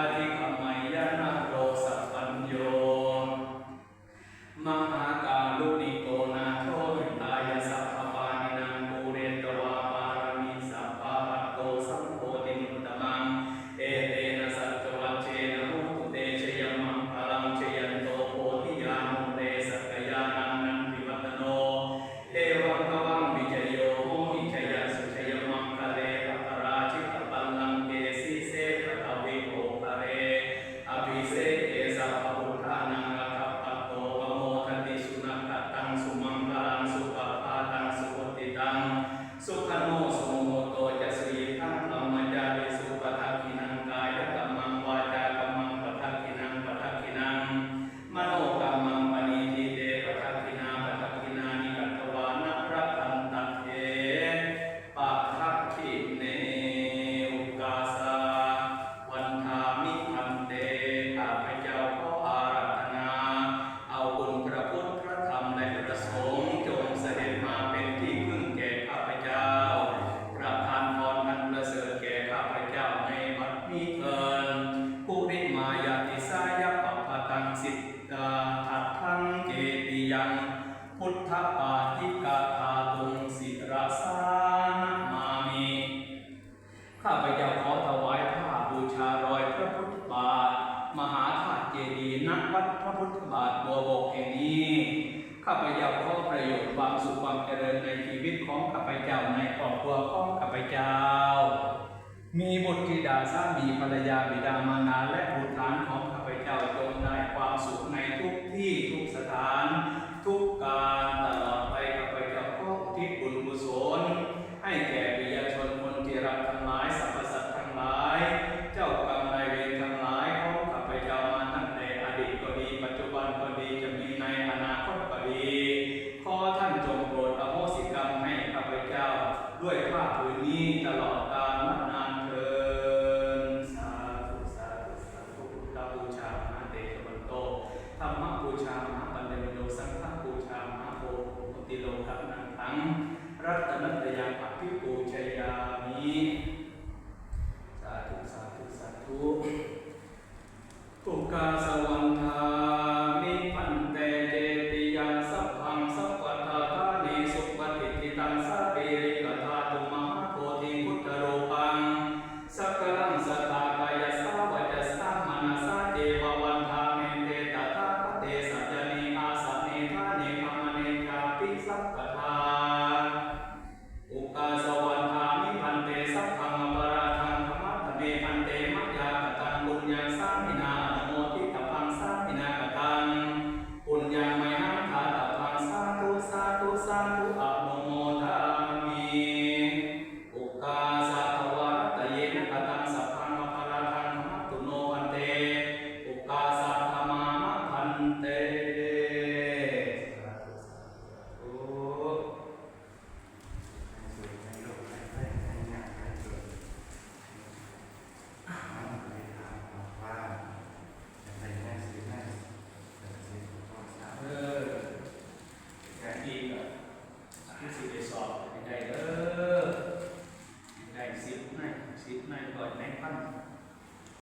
अधिक अम्मा สิกาอัตงเกติยัง พุทธปาทิกาธาตุงสิรสานมามีข้าพเจ้าขอถวายผ้าบูชารอยพระพุทธบาท มหาธาตุเจดีย์นักวัดพระพุทธบาทบัวบกแห่งนี้ข้าพเจ้าขอประโยชน์ความสุขความเจริญในชีวิตของข้าพเจ้าในครอบครัวของข้าพเจ้า มีบทตรธิดาสามีภรรยาบิดามาราและบุตรหลานของข้าพเจ้าจงใด สุขในทุก Ratna มัญญาตังบุญญาสร้างมินา